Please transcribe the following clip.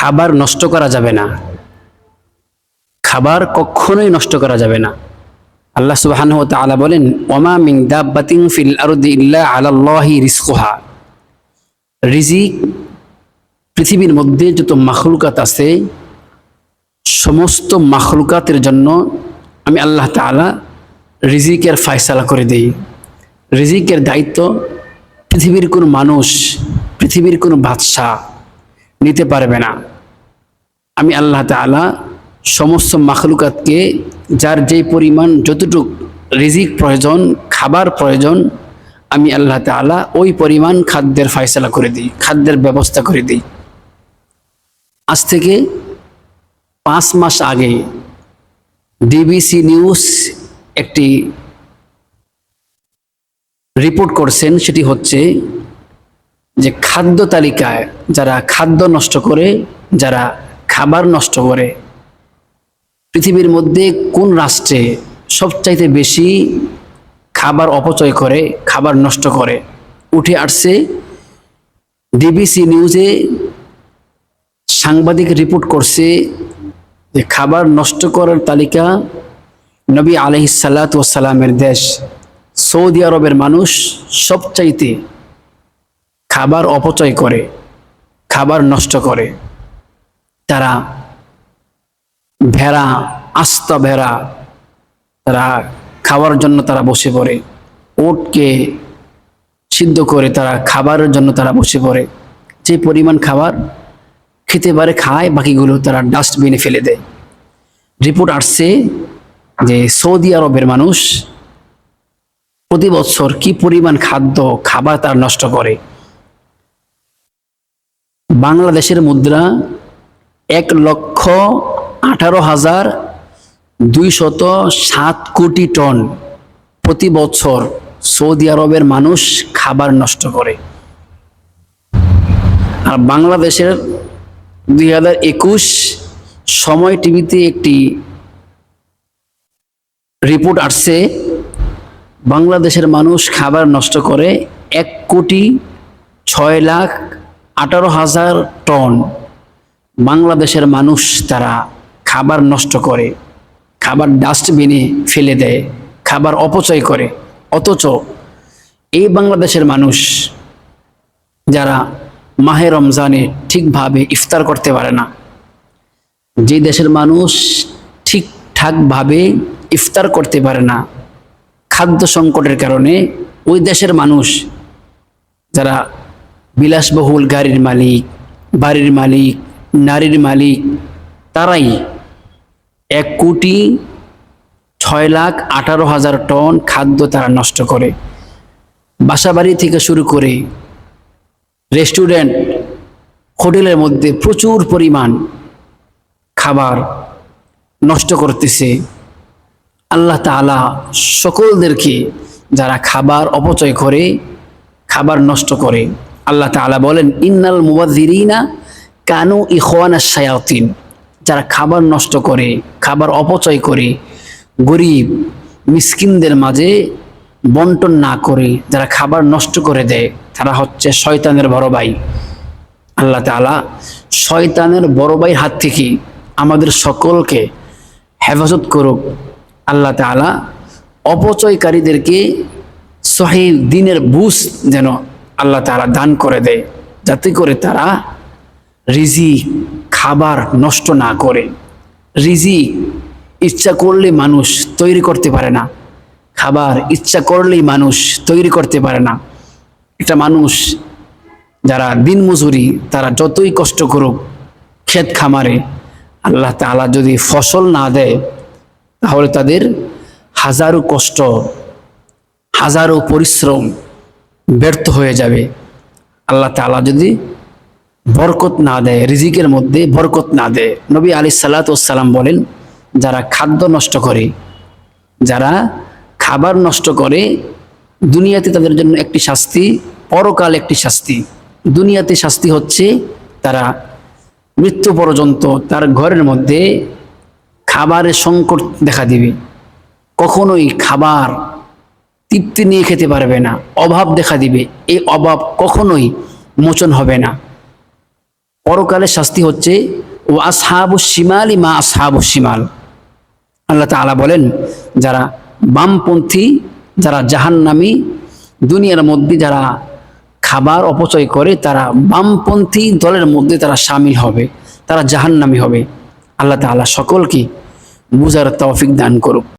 খাবার নষ্ট করা যাবে না। খাবার কখনোই নষ্ট করা যাবে না। আল্লাহ সুবহানাহু ওয়া তাআলা বলেন, ওমা মিন দাব্বাতিন ফিল আরদি ইল্লা আলাল্লাহি রিজকুহা। রিজিক পৃথিবীর মধ্যে যত মাখলুকাত আছে, সমস্ত মাখলুকাতের জন্য আমি আল্লাহ তাআলা রিজিকের ফয়সালা করে দিই। রিজিকের দায়িত্ব পৃথিবীর কোনো মানুষ, পৃথিবীর কোনো বাদশাহ নিতে পারবে না। আমি আল্লাহ তাআলা সমস্ত মাখলুকাতকে, যার যেই পরিমাণ যতটুক রিজিক প্রয়োজন, খাবার প্রয়োজন, আমি আল্লাহ তাআলা ওই পরিমাণ খাদ্যের ফয়সালা করে দিই, খাদ্যের ব্যবস্থা করে দিই। আজ থেকে পাঁচ মাস আগে ডিবিসি নিউজ একটি রিপোর্ট করছেন, সেটি হচ্ছে যে খাদ্য তালিকায় যারা খাদ্য নষ্ট করে, যারা খাবার নষ্ট করে। পৃথিবীর মধ্যে কোন রাষ্ট্রে সবচাইতে বেশি খাবার অপচয় করে, খাবার নষ্ট করে? উঠে আসছে ডিবিসি নিউজে সাংবাদিক রিপোর্ট করছে যে খাবার নষ্ট করার তালিকা নবী আলহিসাল্লাতামের দেশ। সৌদি আরবের মানুষ সবচাইতে খাবার অপচয় করে, খাবার নষ্ট করে। তারা ভেড়া, আস্ত ভেড়া, তারা খাওয়ার জন্য তারা বসে পড়ে। ওটকে সিদ্ধ করে তারা খাবারের জন্য তারা বসে পড়ে। যে পরিমাণ খাবার খেতে পারে, খায়, বাকিগুলো তারা ডাস্টবিনে ফেলে দেয়। রিপোর্ট আসছে যে সৌদি আরবের মানুষ প্রতি বছর কি পরিমাণ খাদ্য, খাবার তার নষ্ট করে। বাংলাদেশের মুদ্রা এক লক্ষ আঠারো হাজার দুইশত সাত কোটি টন প্রতি বছর সৌদি আরবের মানুষ খাবার নষ্ট করে। আর বাংলাদেশের দুই হাজার একুশ সময় টিভিতে একটি রিপোর্ট আসছে, বাংলাদেশের মানুষ খাবার নষ্ট করে এক কোটি ছয় লাখ আঠারো হাজার টন বাংলাদেশের মানুষ তারা খাবার নষ্ট করে, খাবার ডাস্টবিনে ফেলে দেয়, খাবার অপচয় করে। অথচ এই বাংলাদেশের মানুষ যারা মাহে রমজানে ঠিকভাবে ইফতার করতে পারে না, যে দেশের মানুষ ঠিকঠাকভাবে ইফতার করতে পারে না, খাদ্য সংকটের কারণে ওই দেশের মানুষ যারা বিলাসবহুল গাড়ির মালিক, বাড়ির মালিক নারীর মালিক, তারাই এক কোটি ছয় লাখ আঠারো হাজার টন খাদ্য তারা নষ্ট করে। বাসাবাড়ি থেকে শুরু করে রেস্টুরেন্ট, হোটেলের মধ্যে প্রচুর পরিমাণ খাবার নষ্ট করতেছে। আল্লাহ তাআলা সকলদেরকে যারা খাবার অপচয় করে, খাবার নষ্ট করে, আল্লাহ তাআলা বলেন, ইন্নাল মুবাদ্দিরিনা কানু ইখওয়ানা শায়াতিন যারা খাবার নষ্ট করে, খাবার অপচয় করে, গরিব, মিসকিনদের মাঝে বন্টন না করে, যারা খাবার নষ্ট করে দেয়, তারা হচ্ছে শয়তানের বড় ভাই। আল্লাহ তাআলা শয়তানের বড় ভাইয়ের হাত থেকে আমাদের সকলকে হেফাজত করুক। আল্লাহ তাআলা অপচয়কারীদেরকে সহি দিনের বুঝ যেন আল্লাহ তাআলা দান করে দেয়, যাতে করে তারা রিজি খাবার নষ্ট না করে। রিজি ইচ্ছা করলে মানুষ তৈরি করতে পারে না। খাবার ইচ্ছা করলেই মানুষ তৈরি করতে পারে না। একটা মানুষ যারা দিনমজুরি তারা যতই কষ্ট করুক, ক্ষেত খামারে আল্লাহ তাআলা যদি ফসল না দেয়, তাহলে তাদের হাজারো কষ্ট, হাজারো পরিশ্রম ব্যর্থ হয়ে যাবে। আল্লাহ তাআলা যদি বরকত না দেয়, রিজিকের মধ্যে বরকত না দেয়। নবী আলী সাল্লাতাম বলেন, যারা খাদ্য নষ্ট করে, যারা খাবার নষ্ট করে, দুনিয়াতে তাদের জন্য একটি শাস্তি, পরকাল একটি শাস্তি। দুনিয়াতে শাস্তি হচ্ছে তারা মৃত্যু পর্যন্ত তার ঘরের মধ্যে খাবারের সংকট দেখা দিবে। কখনোই খাবার তৃপ্তি নিয়ে খেতে পারবে না, অভাব দেখা দিবে। এই অভাব কখনোই মোচন হবে না। পরকালে শাস্তি হচ্ছে, ও আসহাবু শিমালি মা আসহাবু শিমাল। আল্লাহ তাআলা বলেন, যারা বামপন্থী, যারা জাহান্নামী, দুনিয়ার মধ্যে যারা খাবার অপচয় করে, তারা বামপন্থী দলের মধ্যে তারা সামিল হবে, তারা জাহান্নামী হবে। আল্লাহ তাআলা সকলকে বুঝার তৌফিক দান করুক।